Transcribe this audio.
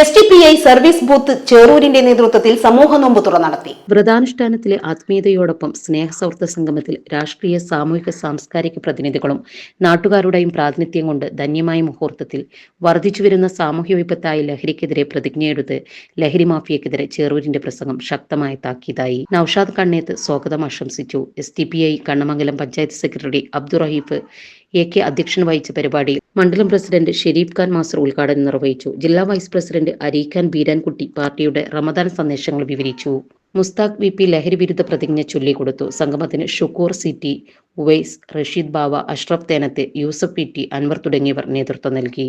S T P I service booth ചേറൂരിന്റെ നേതൃത്വത്തിൽ സമൂഹ നോമ്പ് തുറ നടത്തി. വ്രതാനുഷ്ഠാനത്തിലെ ആത്മീയതയോടൊപ്പം സ്നേഹസൗഹൃദ സംഗമത്തിൽ രാഷ്ട്രീയ സാമൂഹിക സാംസ്കാരിക പ്രതിനിധികളും നാട്ടുകാരുടെയും പ്രാതിനിധ്യം കൊണ്ട് ധന്യമായ മുഹൂർത്തത്തിൽ വർദ്ധിച്ചുവരുന്ന സാമൂഹ്യ വിപത്തായ ലഹരിക്കെതിരെ പ്രതിജ്ഞയെടുത്ത് ലഹരി മാഫിയക്കെതിരെ ചേറൂരിന്റെ പ്രസംഗം ശക്തമായി താക്കീതായി. നൌഷാദ് കണ്ണേത്ത് സ്വാഗതം ആശംസിച്ചു. S T P I Kannamangalam panchayat secretary Abdurraheef A K അധ്യക്ഷൻ വഹിച്ച പരിപാടിയിൽ മണ്ഡലം പ്രസിഡന്റ് ഷെരീഫ് ഖാൻ മാസ്റ്റർ ഉദ്ഘാടനം നിർവഹിച്ചു. ജില്ലാ വൈസ് പ്രസിഡന്റ് അരീഖാൻ ബീരാൻകുട്ടി പാർട്ടിയുടെ റമദാൻ സന്ദേശങ്ങൾ വിവരിച്ചു. മുസ്താഖ് വി പി ലഹരി വിരുദ്ധ പ്രതിജ്ഞ ചൊല്ലിക്കൊടുത്തു. സംഗമത്തിന് Shukoor city Uvais Rasheed Bava Ashraf Thenath Yusuf P T Anwar തുടങ്ങിയവർ നേതൃത്വം നൽകി.